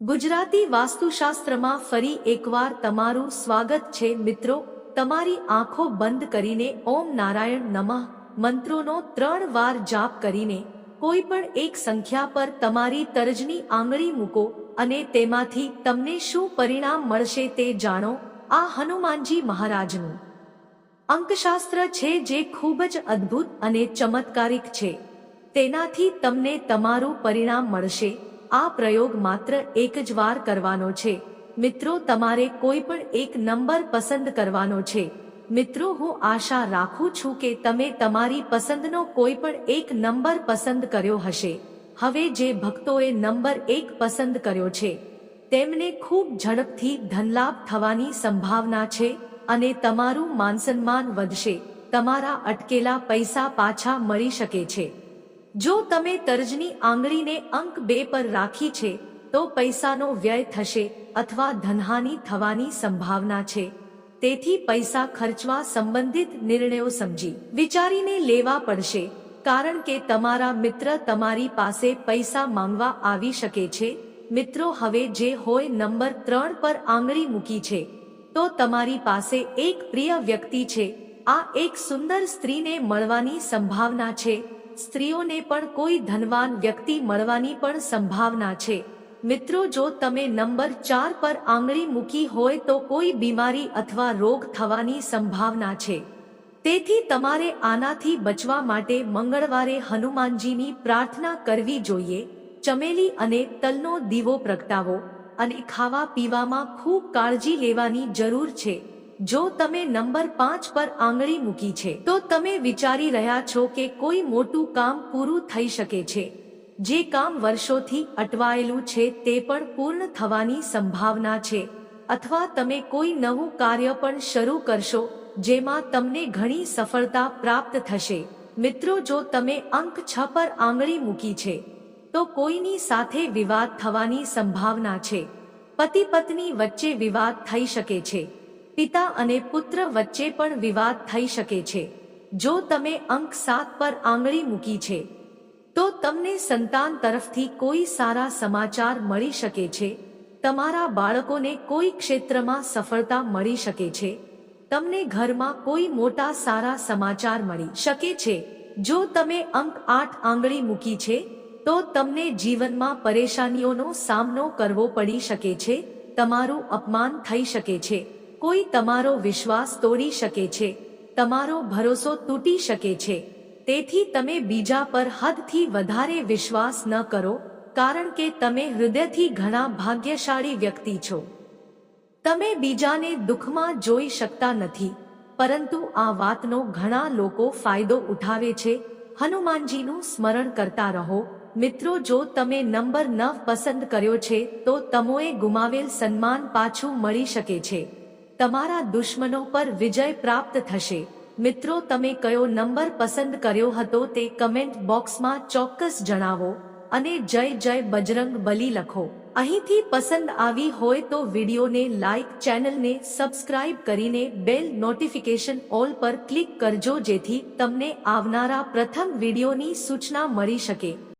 ગુજરાતી વાસ્તુશાસ્ત્રમાં ફરી એકવાર તમારું સ્વાગત છે મિત્રો. તમારી આંખો બંધ કરીને ઓમ નારાયણ નમઃ મંત્રોનો ત્રણ વાર જાપ કરીને કોઈ પણ એક સંખ્યા પર તમારી તરજની આંગળી મૂકો અને તેમાંથી તમને શું પરિણામ મળશે તે જાણો આ હનુમાનજી મહારાજનું. અંકશાસ્ત્ર છે જે ખૂબ જ અદ્ભુત અને ચમત્કારિક છે. તેનાથી તમને તમારું પરિણામ મળશે. આ પ્રયોગ માત્ર એક જ વાર કરવાનો છે. મિત્રો, તમારે કોઈ પણ એક નંબર પસંદ કરવાનો છે. મિત્રો, હું આશા રાખું છું કે તમે તમારી પસંદનો કોઈ પણ એક નંબર પસંદ કર્યો હશે. હવે જે ભક્તોએ નંબર એક પસંદ કર્યો છે, તેમને ખૂબ ઝડપથી ધનલાભ થવાની સંભાવના છે અને તમારું માનસન્માન વધશે. તમારા અટકેલા પૈસા પાછા મળી શકે છે. જો તમે તર્જની આંગળીને અંક બે પર રાખી છે, તો પૈસાનો વ્યય થશે અથવા ધનહાનિ થવાની સંભાવના છે. તેથી પૈસા ખર્ચવા સંબંધિત નિર્ણયો સમજી વિચારીને લેવા પડશે, કારણ કે તમારા મિત્ર તમારી પાસે પૈસા માંગવા આવી શકે છે. મિત્રો, હવે જે હોય નંબર ત્રણ પર આંગળી મૂકી છે, તો તમારી પાસે એક પ્રિય વ્યક્તિ છે. આ એક સુંદર સ્ત્રીને મળવાની સંભાવના છે. સ્ત્રીઓને પણ કોઈ ધનવાન વ્યક્તિ મળવાની પણ સંભાવના છે. મિત્રો, જો તમે નંબર ચાર પર આંગળી મૂકી હોય તો કોઈ બીમારી અથવા રોગ થવાની સંભાવના છે. તેથી તમારે આનાથી બચવા માટે મંગળવારે હનુમાનજીની પ્રાર્થના કરવી જોઈએ. ચમેલી અને તલનો દીવો પ્રગટાવો અને ખાવા પીવામાં ખૂબ કાળજી લેવાની જરૂર છે. જો તમે નંબર પાંચ પર આંગળી મૂકી છે, તો તમે વિચારી રહ્યા છો કે કોઈ મોટું કામ પૂરું થઈ શકે છે. જે કામ વર્ષોથી અટવાયેલું છે, તે પણ પૂર્ણ થવાની સંભાવના છે. અથવા તમે કોઈ નવું કાર્ય પણ શરૂ કરશો, જેમાં તમને ઘણી સફળતા પ્રાપ્ત થશે. મિત્રો, જો તમે અંક છ પર આંગળી મૂકી છે, તો કોઈની સાથે વિવાદ થવાની સંભાવના છે. પતિ પત્ની વચ્ચે વિવાદ થઈ શકે છે. પિતા અને પુત્ર વચ્ચે પણ વિવાદ થઈ શકે છે. જો તમે અંક સાત પર આંગળી મૂકી છે, તો તમને સંતાન તરફથી કોઈ સારા સમાચાર મળી શકે છે. તમારા બાળકોને કોઈ ક્ષેત્રમાં સફળતા મળી શકે છે. તમને ઘરમાં કોઈ મોટા સારા સમાચાર મળી શકે છે. જો તમે અંક આઠ આંગળી મૂકી છે, તો તમને જીવનમાં પરેશાનીઓનો સામનો કરવો પડી શકે છે. તમારું અપમાન થઈ શકે છે. કોઈ તમારો વિશ્વાસ તોડી શકે છે, તમારો ભરોસો તૂટી શકે છે. તેથી તમે બીજા પર હદથી વધારે વિશ્વાસ ન કરો, કારણ કે તમે હૃદયથી ઘણા ભાગ્યશાળી વ્યક્તિ છો. તમે બીજાને દુઃખમાં જોઈ શકતા નથી, પરંતુ આ વાતનો ઘણા લોકો ફાયદો ઉઠાવે છે. હનુમાનજીનું સ્મરણ કરતા રહો. મિત્રો, જો તમે નંબર નવ પસંદ કર્યો છે, તો તમોએ ગુમાવેલ સન્માન પાછું મળી શકે છે. તમારા દુશ્મનો પર વિજય પ્રાપ્ત થશે. મિત્રો, તમે કયો નંબર પસંદ કર્યો હતો તે કમેન્ટ બોક્સમાં ચોક્કસ જણાવો અને જય જય બજરંગ બલી લખો. અહીંથી પસંદ આવી હોય તો વિડીયોને લાઇક ચેનલને સબસ્ક્રાઇબ કરીને બેલ નોટિફિકેશન ઓલ પર ક્લિક કરજો જેથી તમને આવનારા પ્રથમ વિડીયોની સૂચના મળી શકે.